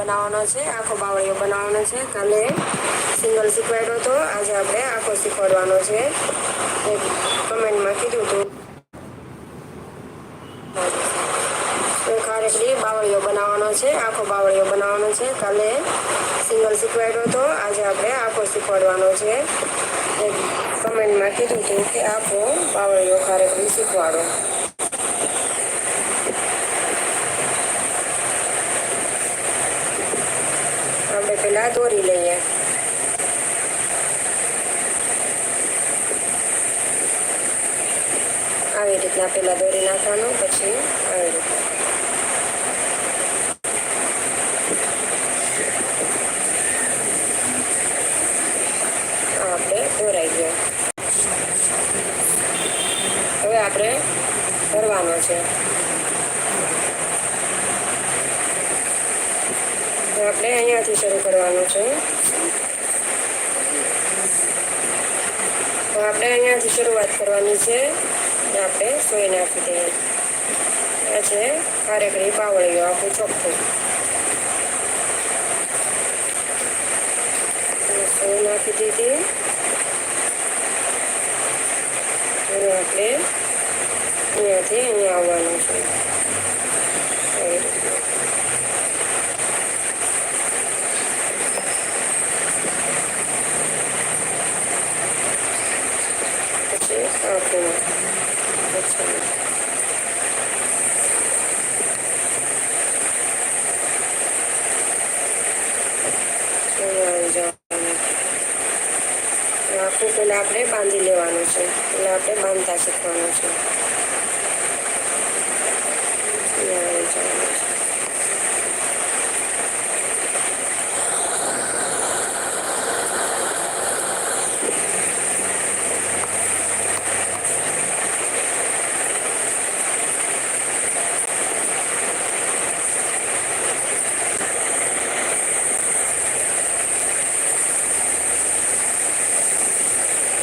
બનાવવાનો છે, આખો બાવળીઓ બનાવવાનો છે. કાલે સિંગલ શીખવાડ્યો હતો આજે આપણે આખો શીખવાડવાનો છે. કમેન્ટમાં કીધું હતું ખારેકડી બાવળીઓ બનાવવાનો છે, આખો બાવળીઓ બનાવવાનો છે. કાલે સિંગલ શીખવાડ્યો હતો આજે આપણે આખો શીખવાડવાનો છે. કમેન્ટમાં કીધું હતું કે આખો બાવળીઓ ખારેકડી શીખવાડો. આપણે પેલા દોરી લઈએ આવી રીતના પેલા દોરી નાખવાનું પછી આવી રીતના આ આપણે દોરાઈ ગયો હવે આપણે ભરવાનો છે તો આપણે અહીંયાથી શરૂ કરવાનું છે. તો આપણે અહીંયાથી શરૂઆત કરવાની છે. આપણે સોઈ નાખી દઈએ આ છે ખારેકડી બાવળીઓ, આખું ચોખ્ખું. સોય નાખી દીધી હવે આપણે અહીંયાથી અહીંયા આવવાનું છે આવી રીતના પછી આખું પછી આવી જવાનું આખું પેલા આપણે બાંધી લેવાનું છે એટલે આપણે બાંધતા શીખવાનું છે અહીંયા આવી જવાનું છે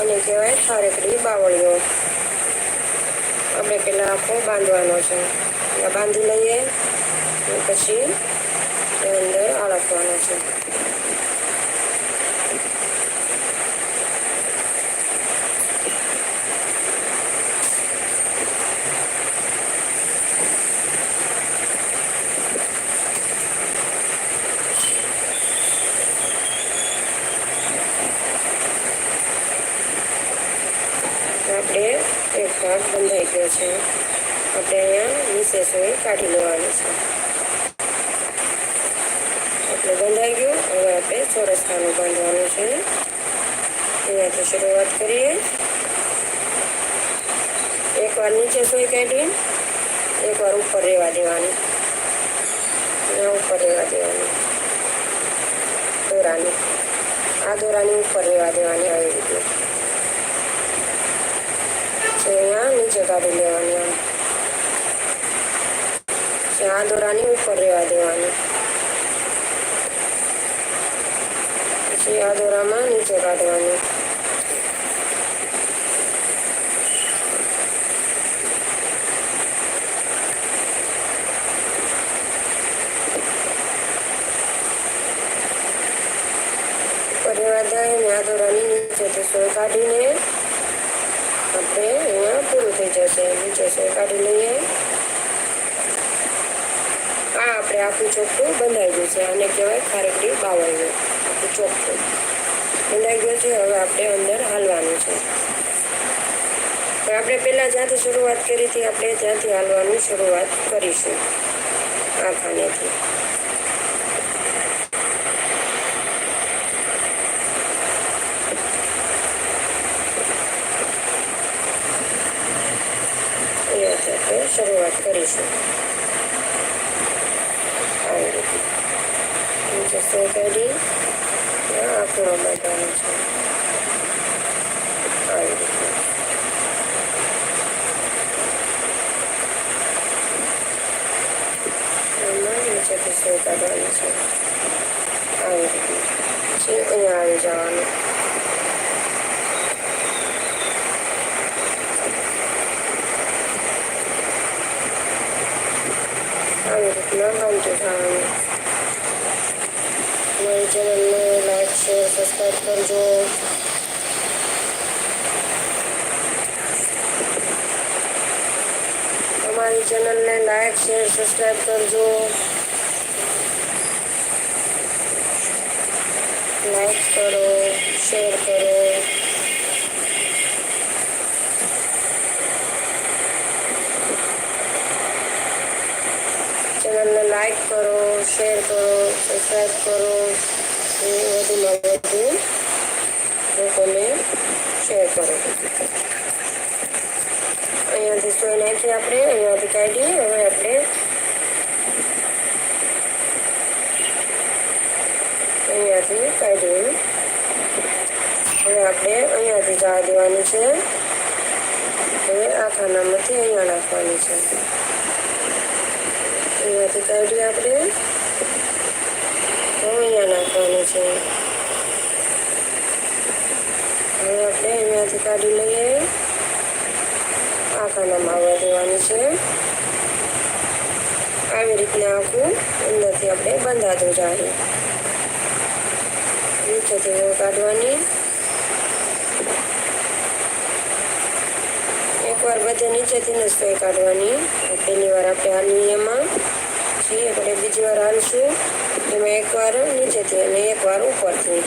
અને કહેવાય ખારેકડી બાવળીઓ. આપણે પહેલાં આખો બાંધવાનો છે. બાંધી લઈએ પછી અંદર આળખવાનો છે આપણે એક ભાગ બંધાઈ ગયો છે. આપણે નીચે સોય કાઢી લેવાનું છે. એટલે બંધાઈ ગયું. હવે આપણે ચોરસ ખાનું બાંધવાનું છે. અહીંયાથી શરૂઆત કરીએ. એકવાર નીચે સોય કાઢી. એકવાર ઉપર રહેવા દેવાની. ઉપર રહેવા દેવાની. દોરાની. આ દોરાની ઉપર રહેવા દેવાની આવી રીતે. અહીંયા નીચે કાઢી લેવાની. આમ આ દોરાની ઉપર રહેવા દેવાની. પછી આ દોરામાં નીચે કાઢવાની. ઉપર રહેવા જાય ને આ દોરાની નીચેથી સોય કાઢીને આપણે અહીંયા પૂરું થઈ જશે, નીચે સોય કાઢી લઈએ. આ આપણે આખું ચોખ્ખું બંધાઈ ગયું છે, આને કહેવાય ખારેકડી બાવાયું આખું ચોખ્ખું બંધાઈ ગયું છે, હવે આપણે અંદર હાલવાનું છે. પણ આપણે પહેલાં જ્યાંથી શરૂઆત કરી હતી, આપણે ત્યાંથી હાલવાની શરૂઆત કરીશું. આ ખાનેથી. यार जान मेरे चैनल में लाइक शेयर सब्सक्राइब कर दो हमारे चैनल में लाइक, शेयर, सब्सक्राइब कर दो। લાઈક કરો, શેર કરો. ચેનલને લાઈક કરો, શેર કરો સબસ્ક્રાઈબ કરો. એ વધુમાં વધુ લોકોને શેર કરો. અહીંયાથી સોય નાખીએ આપણે, અહીંયાથી કાઢીએ હવે આપણે અહીંયાથી હવે આપણે અહીંયાથી જવા દેવાની છે. હવે આ ખાનામાંથી અહીંયા નાખવાની છે. અહીંયાથી કાઢી આપણે. અહીંયા નાખવાની છે. હવે આપણે અહીંયાથી કાઢી લઈએ. આ ખાનામાં આવવા દેવાની છે. આવી રીતના આખું અંદરથી આપણે બંધાતું જાય. નીચેથી કાઢવાની. એકવાર બધે નીચેથી જ સોય કાઢવાની. પહેલી વાર આપણે હાલી એમાં છીએ એટલે બીજી વાર હાલશું એમાં એકવાર નીચેથી અને એકવાર ઉપરથી.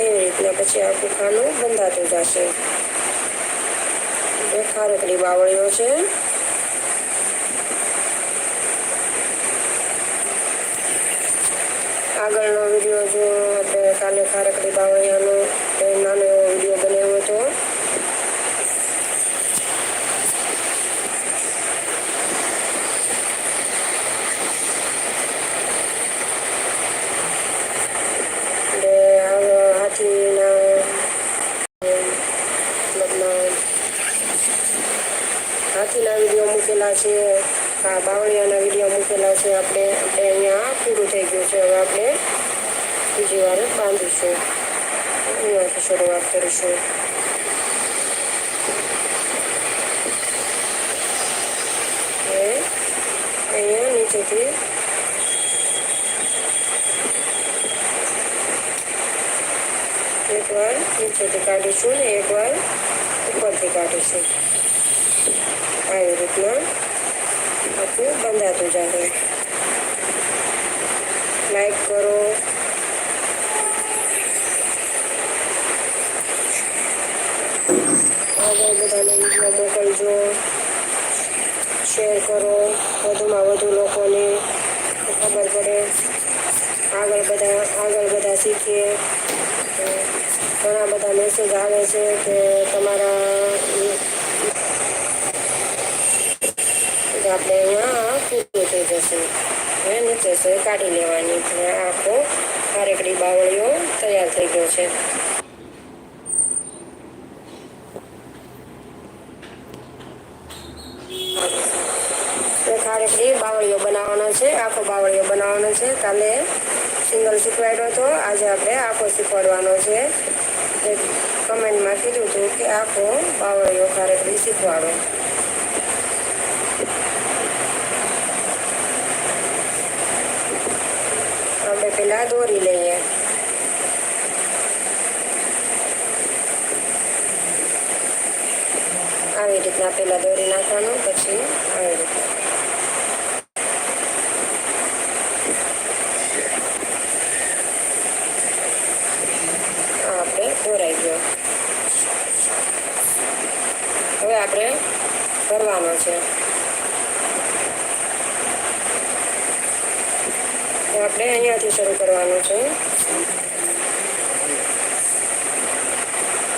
એવી રીતના પછી આખું ખાનું બંધાતું જશે. એ ખારકડી બાવળીઓ છે. આગળનો વીડિયો જો આપણે કાલે ખારકડી બાવળિયાનો નાનો એવો વીડિયો બનાવ્યો હતો એટલે આ હાથીના મતલબ હાથીના વીડિયો મૂકેલા છે, આ બાવળિયાના વીડિયો મૂકેલા છે, આપણે આપણે અહીંયા પૂરું થઈ ગયું છે, હવે આપણે બીજી વાર બાંધીશું. અહીંયાથી શરૂઆત કરીશું. અહીંયા નીચેથી એકવાર નીચેથી કાઢીશું ને એકવાર ઉપરથી કાઢીશું. આવી રીતના. આખું બંધાતું જાય લાઈક કરો આગળ બધાને વીડિયો મોકલજો શેર કરો વધુમાં વધુ લોકોને ખબર પડે આગળ બધા આગળ બધા શીખીએ તો ઘણા બધા મેસેજ આવે છે કે તમારા આપણે અહીંયા પૂરું થઈ જશે. હવે નીચે છે કાઢી લેવાની એટલે આખો ખારેકડી બાવળીઓ તૈયાર થઈ ગયો છે. ખારેકડી બાવળીઓ બનાવવાનો છે. આખો બાવળીઓ બનાવવાનો છે. કાલે સિંગલ શીખવાડ્યો હતો આજે આપણે આખો શીખવાડવાનો છે. કમેન્ટમાં કીધું હતું કે આખો બાવળીઓ ખારેકડી શીખવાડો. પેલા દોરી લઈએ આવી રીતના પહેલાં દોરી નાખવાનું પછી આવી રીતના આપણે દોરાઈ ગયો હવે આપણે ભરવાનો છે તો આપણે અહીંયાથી શરૂ કરવાનું છે.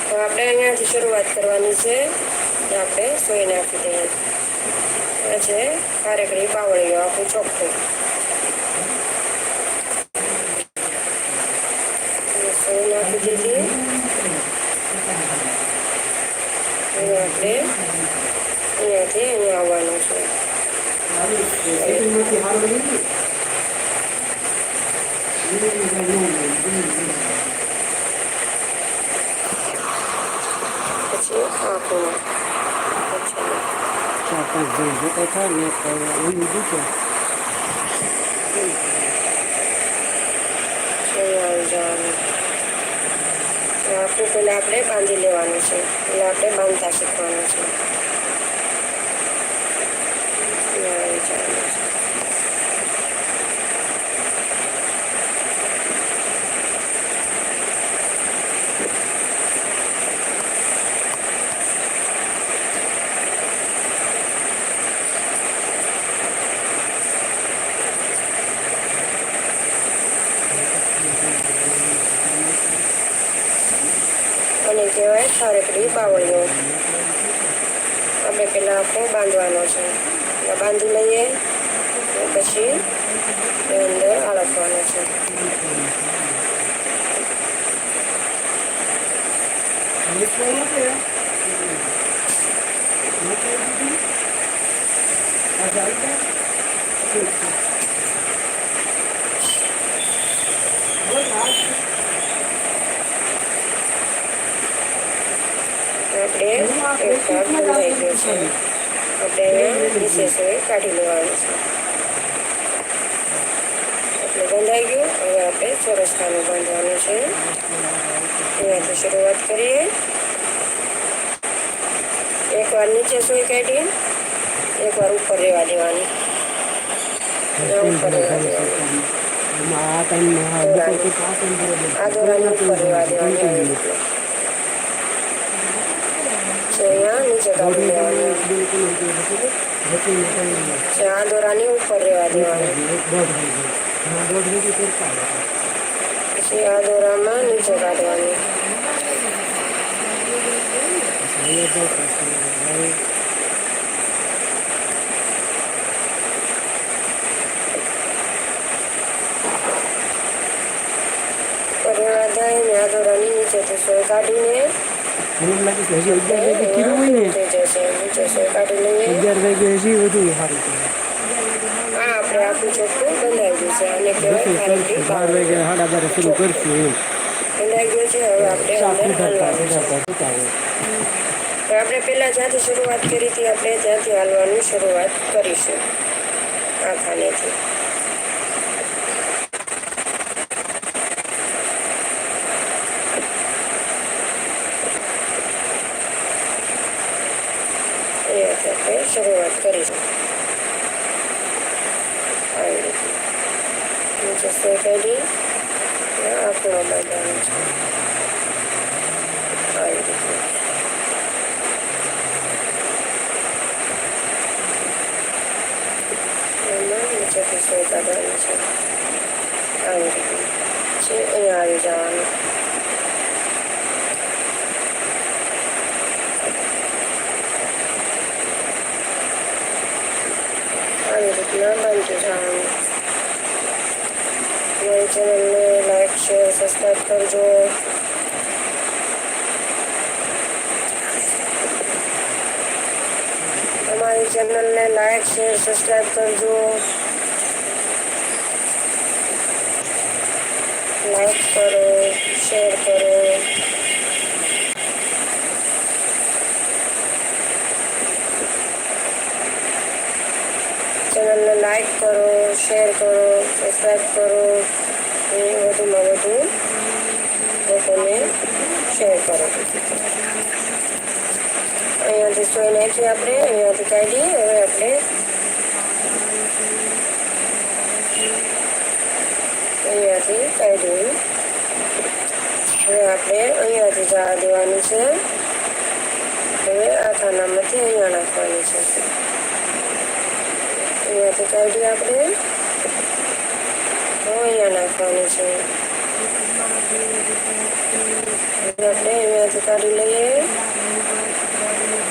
તો આપણે અહીંયાથી શરૂઆત કરવાની છે. આપણે સોય નાખી દઈએ. આ છે ખારેકડી પાવળીઓ આખું ચોખ્ખું. સોય નાખી દીધી આપણે અહીંયાથી અહીંયા આવવાનું છે. પછી આંખોમાં ચાર પાંચ જણ જોતા થાય ને એવું જવાનું તો આખું પહેલાં આપણે બાંધી લેવાનું છે એટલે આપણે બાંધતા શીખવાનું છે અહીંયા આવી જવાનું છે અને કહેવાય ખારેકડી બાવળીઓ. આપણે પહેલાં આખો બાંધવાનો છે. બાંધી લઈએ અને પછી એ અંદર આળફવાનો છે. Thank એક ભાગ બંધાઈ ગયો છે આપણે વિશેષ હોય કાઢી લેવાનું છે એટલે બંધાઈ ગયું હવે આપણે ચોરસખાનું બાંધવાનું છે અહીંયાથી શરૂઆત કરીએ એકવાર નીચે સોય કાઢી એકવાર ઉપર રહેવા દેવાની ઉપર રહેવા દેવાની આ ટાઈમમાં ઉપર રહેવા દેવાની નીચે કાઢી લેવાની આ દોરાની ઉપર રહેવા દેવાની પછી આ દોરામાં નીચે કાઢવાની રહેવા થાય ને આ દોરાની તો સોય કાઢીને મને લાગે છે હજી અગિયાર વાગે કીધું હોય ને, અગિયાર વાગે હજી વધુ સારું છે બાર વાગે આપણે પહેલાં જ્યાંથી શરૂઆત કરી હતી, આપણે ત્યાંથી હાલવાની શરૂઆત કરીશું. આ ખાનેથી અહીંયાથી આપણે શરૂઆત કરીશું આવી રીતે નીચે સોય કાઢી આંકડો બાંધવાનો છે આવી રીતે એમાં નીચેથી સોય કાઢવાની છે આવી રીતે પછી અહીંયા આવી જવાનું આવી રીતના બનતું જવાનું મારી ચેનલને લાઈક શેર સબસ્ક્રાઈબ કરજો અમારી ચેનલને લાઈક શેર સબસ્ક્રાઈબ કરજો લાઈક કરો શેર કરો ચેનલને લાઈક કરો શેર કરો સબસ્ક્રાઈબ કરો વધુમાં વધુ લોકોને શેર કરો. અહીંયાથી સોય નાખીએ આપણે, અહીંયાથી કાઢી, હવે આપણે અહીંયાથી કાઢી. હવે આપણે અહીંયાથી જવા દેવાનું છે. હવે આ ખાનામાંથી અહીંયા નાખવાનું છે. અહીંયાથી કાઢી આપણે. અહીંયા નાખવાની છે આપણે અહીંયાથી કાઢી લઈએ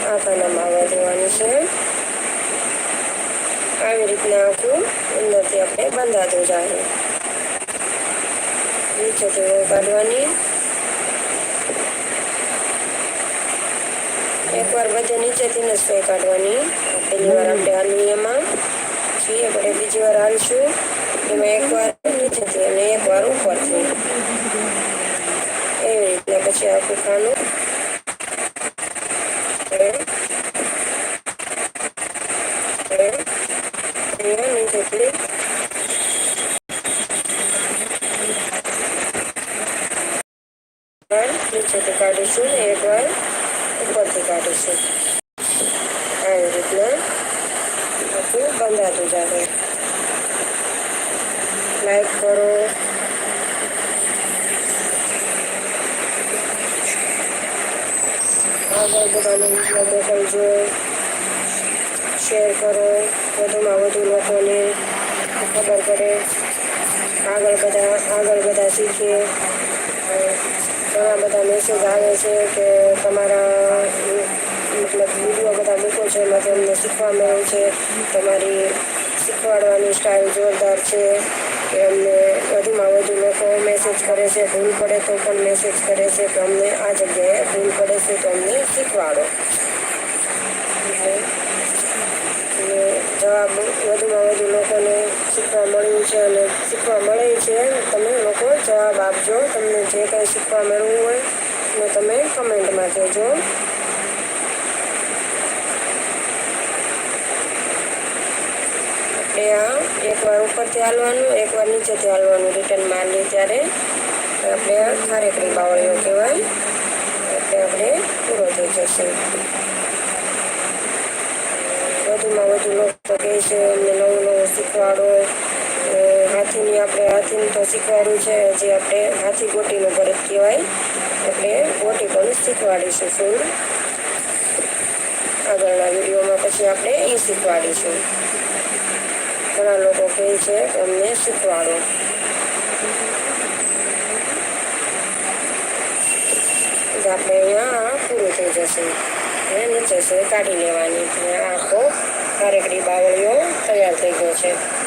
આ ખાનામાં આવવા દેવાની છે આવી રીતના આખું અંદરથી આપણે બંધાતું જાય વહુ કાઢવાની એકવાર બધે નીચેથી જ સોય કાઢવાની પહેલી વાર આપણે હાલવી એમાં પછી આપણે બીજી વાર હાલશું એમાં એકવાર નીચેથી અને એકવાર ઉપરથી એવી રીતના પછી આખું ખાનું અહીંયા નીચેથી કાઢીશું ને એકવાર ઉપરથી કાઢીશું આવી રીતના આખું બંધાતું જાવે લાઈક કરો આગળ બધાને મોકલજો શેર કરો વધુમાં વધુ લોકોને ખબર પડે. આગળ બધા આગળ બધા શીખે. ઘણા બધા મેસેજ આવે છે કે તમારા, મતલબ વીડિયો બધા મૂકો છો એમાંથી અમને શીખવા મળે છે. તમારી શીખવાડવાની સ્ટાઇલ જોરદાર છે. કે અમને વધુમાં વધુ લોકો મેસેજ કરે છે, ભૂલ પડે તો પણ મેસેજ કરે છે. કે અમને આ જગ્યાએ ભૂલ પડે છે તો અમને શીખવાડો એટલે અને જવાબ વધુમાં વધુ લોકોને શીખવા મળ્યું છે અને શીખવા મળે છે. તમે લોકો જવાબ આપજો. તમને જે કાંઈ શીખવા મળવું હોય ને તમે કમેન્ટમાં કહેજો. આપણે આ એકવાર ઉપરથી હાલવાનું એકવાર નીચેથી હાલવાનું. રિટર્ન મારીએ ત્યારે. આપણે આ ખારેકરી બાવળીઓ કહેવાય. એટલે આપણે પૂરો થઈ જશે. વધુ લોકો કહે છે અમને નવું નવું શીખવાડો હાથીની આપણે, હાથીનું તો શીખવાડ્યું છે, જે આપણે હાથી ગોટીનું ભરત કહેવાય. એટલે ગોટી પણ શીખવાડીશું ફૂલ આગળના વિડીયોમાં પછી આપણે એ શીખવાડીશું. ઘણા લોકો કહે છે, અમને શીખવાડો. આપણે અહીંયા પૂરું થઈ જશે. અને નીચે છે, કાઢી લેવાની. આખો કારેકડી બાવળીઓ તૈયાર થઈ ગયો છે.